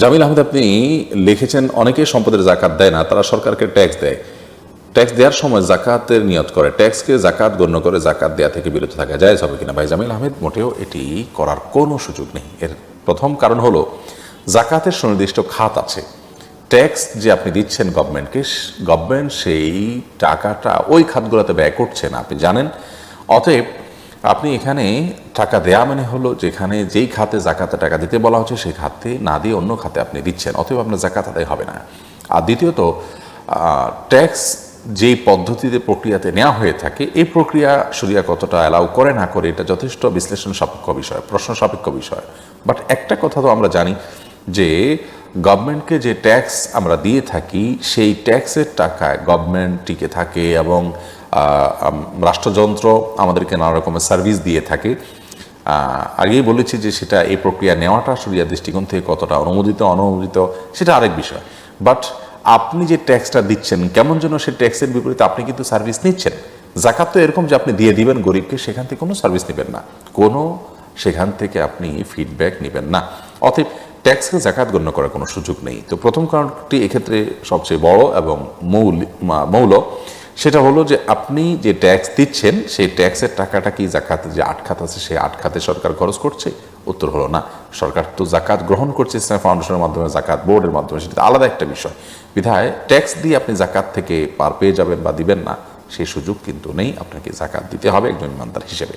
জামিল আহমেদ আপনি লিখেছেন, অনেকে সম্পদের জাকাত দেয় না, তারা সরকারকে ট্যাক্স দেয়। ট্যাক্স দেওয়ার সময় জাকাতের নিয়ত করে। ট্যাক্সকে জাকাত গণ্য করে জাকাত দেওয়া থেকে বিরত থাকা যায় হবে কিনা? ভাই জামিল আহমেদ, মোটেও এটি করার কোনো সুযোগ নেই। এর প্রথম কারণ হলো, জাকাতের সুনির্দিষ্ট খাত আছে। ট্যাক্স যে আপনি দিচ্ছেন গভর্নমেন্টকে গভর্নমেন্ট সেই টাকাটা ওই খাতগুলোতে ব্যয় করছে না, আপনি জানেন? অতএব আপনি এখানে টাকা দেয়া মানে হলো যেখানে যেই খাতে জাকাতে টাকা দিতে বলা হচ্ছে, সেই খাতে না দিয়ে অন্য খাতে আপনি দিচ্ছেন অথবা আপনার জাকাত আদায় হবে না। আর দ্বিতীয়ত ট্যাক্স যেই পদ্ধতিতে প্রক্রিয়াতে নেওয়া হয়ে থাকে এই প্রক্রিয়া সরিয়া কতটা অ্যালাউ করে না করে, এটা যথেষ্ট বিশ্লেষণ সাপেক্ষ বিষয়, প্রশ্ন সাপেক্ষ বিষয়। বাট একটা কথা তো আমরা জানি যে গভর্নমেন্টকে যে ট্যাক্স আমরা দিয়ে থাকি, সেই ট্যাক্সের টাকায় গভর্নমেন্ট টিকে থাকে এবং রাষ্ট্রযন্ত্র আমাদেরকে নানা রকমের সার্ভিস দিয়ে থাকে। আগেই বলেছি যে সেটা এই প্রক্রিয়া নেওয়াটা সরিয়া দৃষ্টিকোণ থেকে কতটা অনুমোদিত অনুমোদিত সেটা আরেক বিষয়। বাট আপনি যে ট্যাক্সটা দিচ্ছেন, কেমন যেন সেই ট্যাক্সের বিপরীতে আপনি কিন্তু সার্ভিস নিচ্ছেন। জাকাত তো এরকম যে আপনি দিয়ে দিবেন, গরিবকে সেখান থেকে কোনো সার্ভিস নেবেন না। কোনো সেখান থেকে আপনি ফিডব্যাক নেবেন না। অতএব ট্যাক্সকে জাকাত গণ্য করার কোনো সুযোগ নেই। তো প্রথম কারণটি এক্ষেত্রে সবচেয়ে বড় এবং মৌল মৌল সেটা হলো যে আপনি যে ট্যাক্স দিচ্ছেন, সেই ট্যাক্সের টাকাটা কি জাকাতে যে আট খাত আছে সেই আট খাতে সরকার খরচ করছে? উত্তর হলো না। সরকার তো জাকাত গ্রহণ করছে ইসলাম ফাউন্ডেশনের মাধ্যমে জাকাত বোর্ডের মাধ্যমে, সেটা আলাদা একটা বিষয়। বিধায় ট্যাক্স দিয়ে আপনি জাকাত থেকে পার পেয়ে যাবেন বা দিবেন না সেই সুযোগ কিন্তু নেই। আপনাকে জাকাত দিতে হবে একজন ইমানদার হিসেবে।